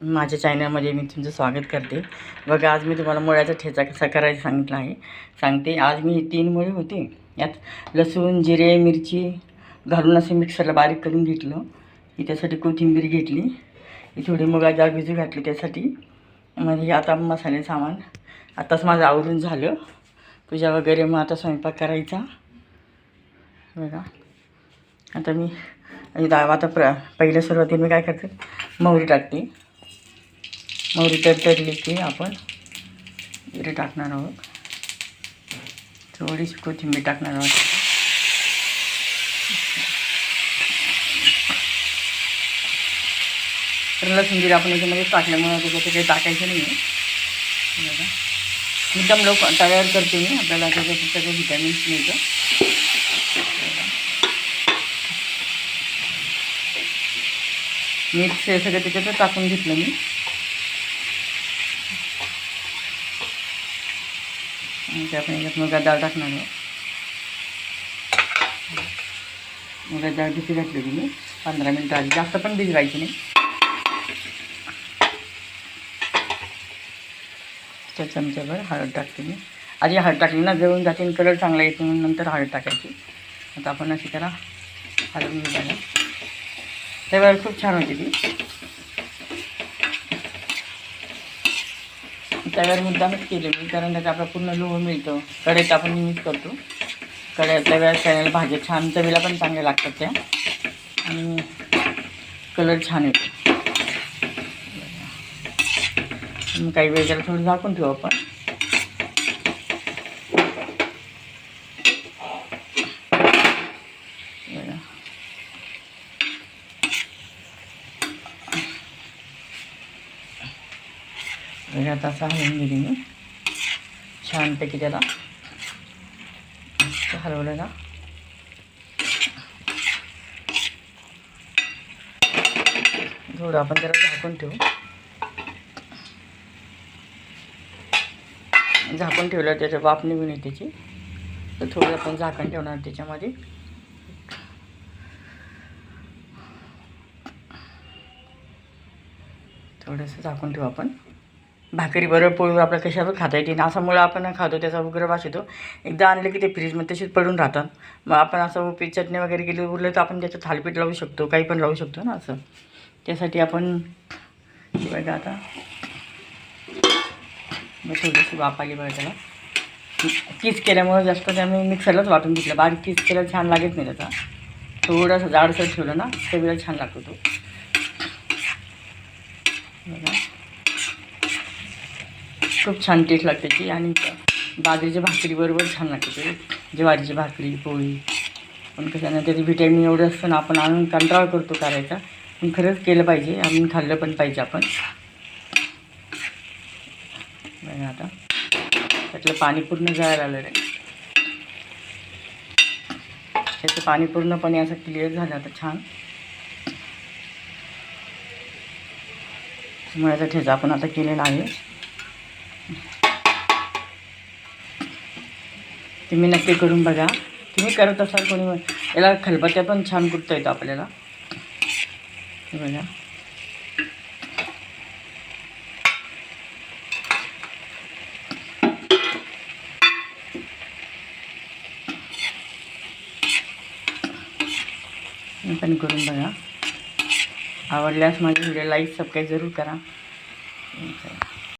माझ्या चॅनलमध्ये मी तुमचं स्वागत करते. बघा आज मी तुम्हाला मुळ्याचा ठेचा कसा करायचा सांगितलं आहे. सांगते आज मी तीन मुळे होते. यात लसूण जिरे मिरची घालून असं मिक्सरला बारीक करून घेतलं. ही त्यासाठी कोथिंबीर घेतली. ही थोडी मुगा डाळ भिजू घातली त्यासाठी. म्हणजे हे आता मसाले सामान. आताच माझं आवरून झालं. पूजा वगैरे मग आता स्वयंपाक करायचा. बघा. आता मी आता प्र पहिल्या सुरुवातीला मी काय करते? मोहरी टाकते. मोहरी तडतडली की आपण. जिरे टाकणार आहोत. थोडीशी कोथिंबीर टाकणार आहोत. तर लसूण जिरे आपण याच्यामध्येच टाकल्यामुळे त्याच्यात काही टाकायचं नाही आहे. मुद्दाम लोक तयार करते मी आपल्याला त्याच्यात सगळं व्हिटॅमिन्स मिळतं. मीठ हे सगळं त्याच्यातच टाकून घेतलं मी. आणि ते आपण याच्यात मुगा डाळ टाकणार आहोत मुगा डाळ भिती घातली होती मी. पंधरा मिनटं आधी. जास्त पण भिजवायची नाही. त्या चमच्यावर हळद टाकते मी. आधी हळद टाकली ना जळून जाते कलर चांगला येतो म्हणून नंतर हळद टाकायची. आता आपण अशी त्याला हळद मिळाला त्यावेळेला खूप छान होती ती. तव्यावर मुद्दामच केले मी कारण त्याचा आपला पूर्ण लोह मिळतो. कढईत आपण यूज करतो. कढई तव्यावर करायला भाज्या छान चवीला पण चांगल्या लागतात त्या. आणि कलर छान येतो. काही वेळ त्याला थोडं झाकून ठेवू आपण बघा. बघा आता असा हलवून दिली मी. छानपैकी त्याला. हलवलेला. हलवलं ना थोडं आपण त्याला झाकून ठेवू. झाकून ठेवलं त्याच्या वाफ निघून येते त्याची. तर थोडं आपण झाकण ठेवणार त्याच्यामध्ये. थोडंसं झाकून ठेवू आपण. भाकरी बरोबर पोळून आपल्या कशावर खाता येते असा मुळं आपण खातो त्याचा उग्र वास येतो. एकदा आणले की ते फ्रीजमध्ये तसेच पडून राहतात. मग आपण असं उपी चटणी वगैरे केली उरलं तर आपण त्याचं थालपीठ लावू शकतो काही पण लावू शकतो ना असं. त्यासाठी आपण बघा आता. मग थोडीशी वाफ आली बघा त्याला. किस केल्यामुळे जास्त त्यामुळे मिक्सरलाच वाटून घेतलं. बारीक किस केलं छान लागत नाही त्याचा. थोडंसं जाडसर ठेवलं ना चवीला छान लागतो तो. बघा. खूप छान टेस्ट लागते ती. आणि बाजरीच्या भाकरीबरोबर छान लागते ते. ज्वारीची भाकरी पोळी. पण कशाने त्याचे व्हिटॅमिन एवढं असतं ना आपण आणून कंटाळा करतो करायचा. पण खरंच केलं पाहिजे. आणून खाल्लं पण पाहिजे आपण. आता. त्यातलं पाणी पूर्ण जायला आलं रे त्याचं पाणी पूर्णपणे असं क्लिअर झालं आता छान. मुळ्याचा ठेचा आपण आता केलेला आहे. तुम्ही नक्की करून बघा. तुम्ही करत असाल कोणी याला खलबत्त्या पण छान कुठता येतो आपल्याला. बघा. पण करून बघा. आवडल्यास माझे व्हिडिओ लाईक सबस्क्राईब जरूर करा.